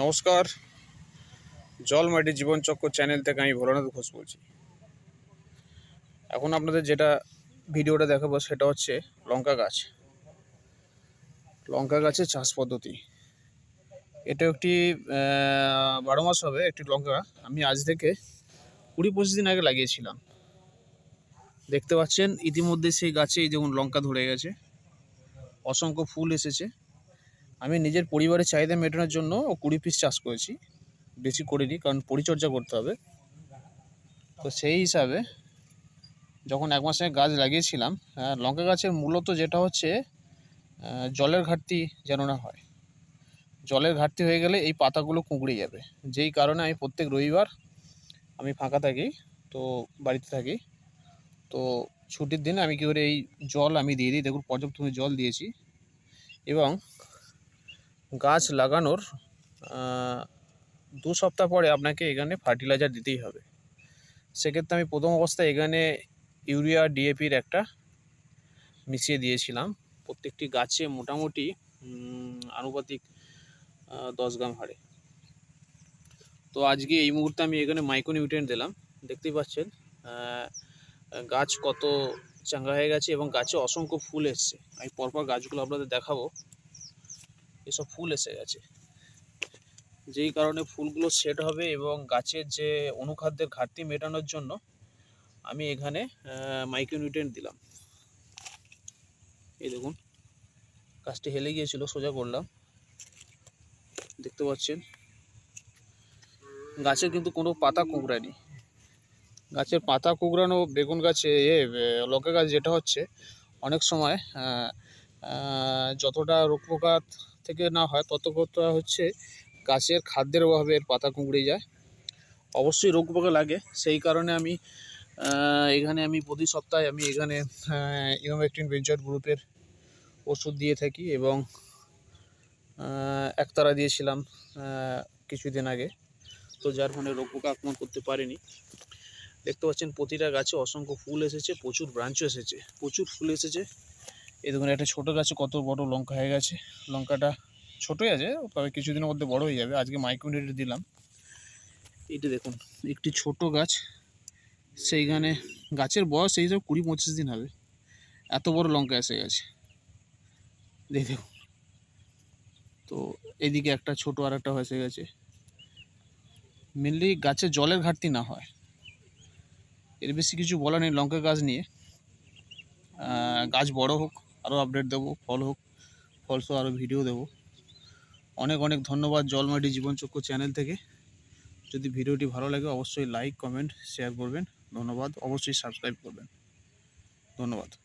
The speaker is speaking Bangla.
নমস্কার। জল মাটি জীবনচক্র চ্যানেল থেকে আমি ভোলানাথ ঘোষ বলছি। এখন আপনাদের যেটা ভিডিওটা দেখাবো সেটা হচ্ছে লঙ্কা গাছ। লঙ্কা গাছের চাষ পদ্ধতি। এটা একটি বারো মাস হবে একটি লঙ্কা। আমি আজ থেকে কুড়ি পঁচিশ দিন আগে লাগিয়েছিলাম। দেখতে পাচ্ছেন, ইতিমধ্যে সেই গাছে এই যেমন লঙ্কা ধরে গেছে, অসংখ্য ফুল এসেছে। আমি নিজের পরিবারের চাহিদা মেটানোর জন্য কুড়ি পিস চাষ করেছি। বেশি করিনি, কারণ পরিচর্যা করতে হবে। তো সেই হিসাবে যখন এক মাসে গাছ লাগিয়েছিলাম লঙ্কা গাছের মূলত যেটা হচ্ছে জলের ঘাটতি যেন না হয়। জলের ঘাটতি হয়ে গেলে এই পাতাগুলো কুঁকড়ে যাবে। যেই কারণে আমি প্রত্যেক রবিবার আমি ফাঁকা থাকি, তো বাড়িতে থাকি। তো ছুটির দিনে আমি কী করে এই জল আমি দিয়ে দিই? দেখুন, পর্যাপ্ত জল দিয়েছি। এবং গাছ লাগানোর দু সপ্তাহ পরে আপনাকে এখানে ফার্টিলাইজার দিতেই হবে। সেক্ষেত্রে আমি প্রথম অবস্থায় এখানে ইউরিয়া, ডিএপির একটা মিশিয়ে দিয়েছিলাম। প্রত্যেকটি গাছে মোটামুটি আনুপাতিক দশ গ্রাম হারে। তো আজকে এই মুহূর্তে আমি এখানে মাইক্রোনিউট্রিয়েন্ট দিলাম। দেখতেই পাচ্ছেন গাছ কত চাঙ্গা হয়ে গেছে এবং গাছে অসংখ্য ফুল এসছে। আমি পরপর গাছগুলো আপনাদের দেখাবো। এসব ফুল এসে গেছে। যেই কারণে ফুলগুলো সেট হবে এবং গাছের যে অনুখাদ্যের ঘাটতি মেটানোর জন্য আমি এখানে মাইক্রোনিউট্রিয়েন্ট দিলাম। এই দেখুন, গাছটি হেলে গিয়েছিল, সোজা করলাম। দেখতে পাচ্ছেন, গাছের কিন্তু কোনো পাতা কুঁকড়ায়নি। গাছের পাতা কুঁকড়ানো, বেগুন গাছে, এ লঙ্কা গাছ যেটা হচ্ছে, অনেক সময় যতটা রোগ পোকা থেকে না হয় ততটা হচ্ছে গাছের খাদ্যের অভাবে এর পাতা কুঁকড়ে যায়। অবশ্যই রোগ পোকা লাগে। সেই কারণে আমি এখানে আমি প্রতি সপ্তাহে আমি এখানে ইনোভেক্টিন ভেঞ্চার গ্রুপের ওষুধ দিয়ে থাকি এবং একতারা দিয়েছিলাম কিছুদিন আগে। তো যার ফলে রোগ পোকা আক্রমণ করতে পারেনি। দেখতে পাচ্ছেন প্রতিটা গাছে অসংখ্য ফুল এসেছে, প্রচুর ব্রাঞ্চও এসেছে, প্রচুর ফুল এসেছে। এই দেখুন, একটা ছোটো গাছে কত বড় লঙ্কা হয়ে গেছে। লঙ্কাটা ছোটোই আছে, তবে কিছুদিনের মধ্যে বড় হয়ে যাবে। আজকে মাইক্রোনেট দিলাম। এইটা দেখুন, একটি ছোট গাছ। সেইখানে গাছের বয়স এই সব কুড়ি পঁচিশ দিন হবে। এত বড় লঙ্কা এসে গেছে। দেখে, দেখুন। তো এদিকে একটা ছোট আর একটা এসে গেছে। মেনলি গাছে জলের ঘাটতি না হয়। এর বেশি কিছু বলা নেই লঙ্কা গাছ নিয়ে। গাছ বড় হোক আরও আপডেট দেবো, ফল হোক ফলসহ আরও ভিডিও দেবো। অনেক অনেক ধন্যবাদ জলমাটি জীবনচক্র চ্যানেল থেকে। যদি ভিডিওটি ভালো লাগে, অবশ্যই লাইক কমেন্ট শেয়ার করবেন। ধন্যবাদ, অবশ্যই সাবস্ক্রাইব করবেন। ধন্যবাদ।